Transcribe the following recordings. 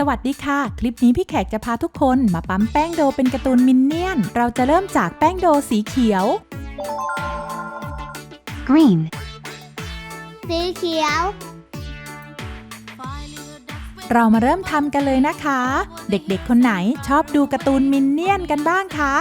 สวัสดีค่ะ คลิปนี้พี่แขกจะพาทุกคนมาปั๊มแป้งโดเป็นการ์ตูนมินเนี่ยน เราจะเริ่มจากแป้งโดสีเขียว green, สีเขียว เรามาเริ่มทำกันเลยนะคะ เด็กๆคนไหนชอบดูการ์ตูนมินเนี่ยนกันบ้างคะ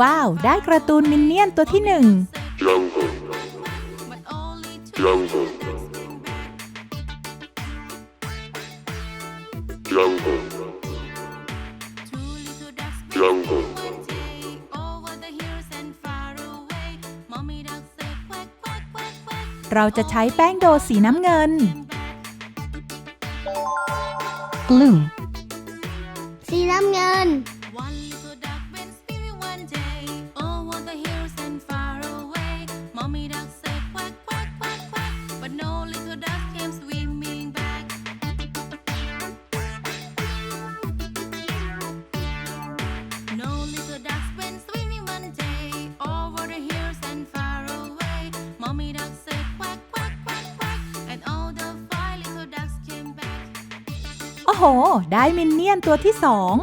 ว้าว ได้การ์ตูนมินเนี่ยนตัวที่หนึ่ง Jungle, But only two jungle, ducks came back. jungle, Two little ducks went jungle, one day over the hills and far away. Mommy duck said quack quack quack quack. เราจะใช้แป้งโดสีน้ำเงิน blue, สีน้ำเงิน Mommy duck said quack quack quack quack, but no little duck came swimming back. No little ducks went swimming one day over the hills and far away. Mommy duck said quack quack quack quack, and all the five little ducks came back. โอ้โห ได้มินเนี่ยนตัวที่สอง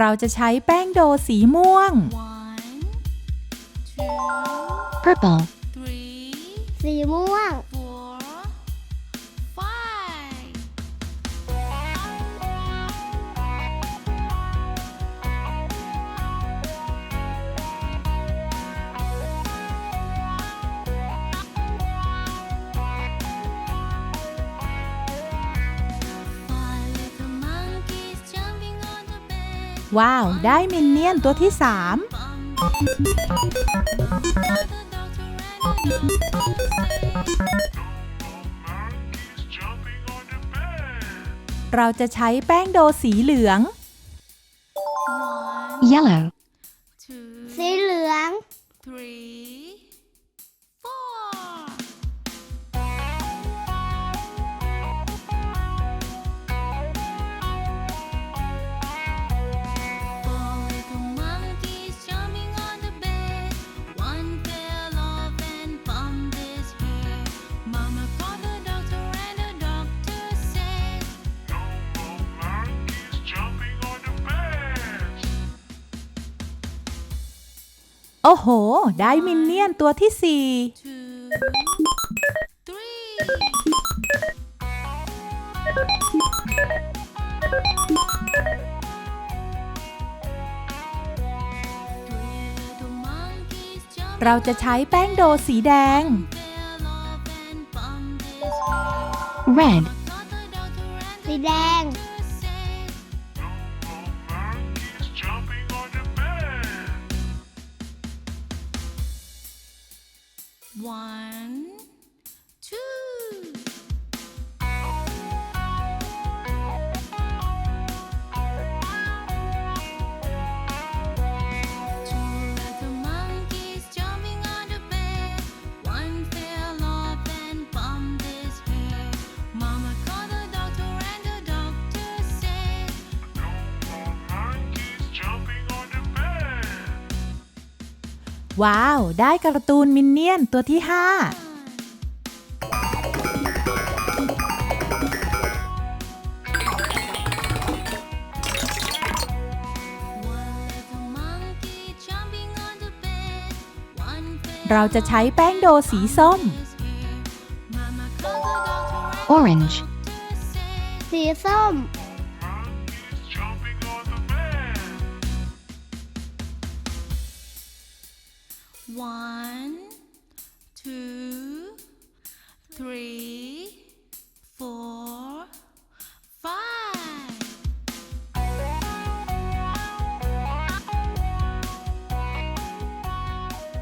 เราจะใช้แป้งโดสีม่วง One, two, purple, three, สีม่วง ว้าว ได้มินเนี่ยนตัวที่สามเราจะใช้แป้งโดสีเหลือง yellow, สีเหลือง three, โอ้โห ได้มินเนี่ยนตัวที่สี่เราจะใช้แป้งโดสีแดง red สีแดง One, ว้าว ได้การ์ตูนมินเนี่ยนตัวที่ห้า One little monkey jumping on the bed. One fell เราจะใช้แป้งโดสีส้ม his hair. Mama called the doctor and orange, the doctor said. สีส้ม One, two, three, four, five.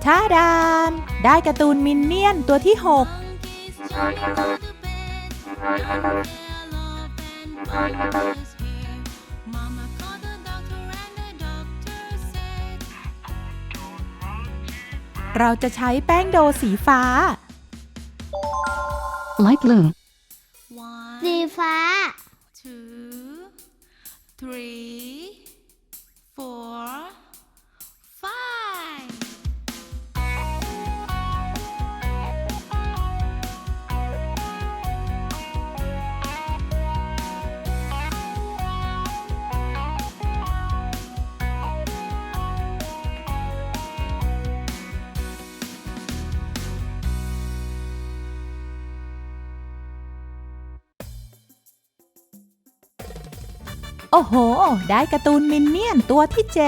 ท่าดาน ได้การ์ตูนมินเนี่ยนตัวที่ 6 เราจะใช้แป้งโดสีฟ้า Light blue. one สีฟ้า two, three, four, โอ้โห ได้การ์ตูนมินเนี่ยนตัวที่7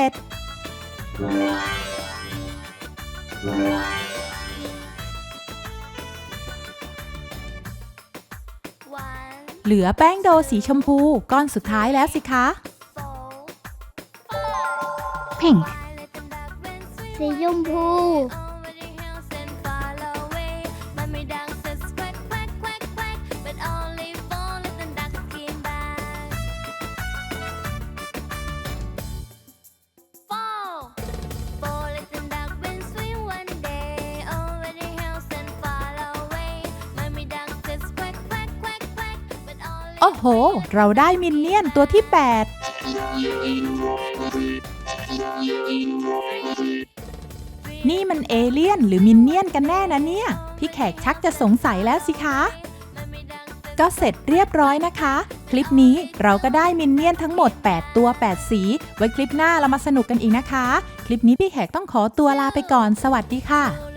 one เหลือแป้งโดสีชมพูก้อนสุดท้ายแล้วสิคะ Pink. สีชมพู โอ้โห เราได้มินเนี่ยนตัวที่ 8 นี่มันเอเลี่ยนหรือมินเนี่ยนกันแน่นะเนี่ย พี่แขกชักจะสงสัยแล้วสิคะ ก็เสร็จเรียบร้อยนะคะ คลิปนี้เราก็ได้มินเนี่ยนทั้งหมด 8 ตัว 8 สี ไว้คลิปหน้าเรามาสนุกกันอีกนะคะ คลิปนี้พี่แขกต้องขอตัวลาไปก่อน สวัสดีค่ะ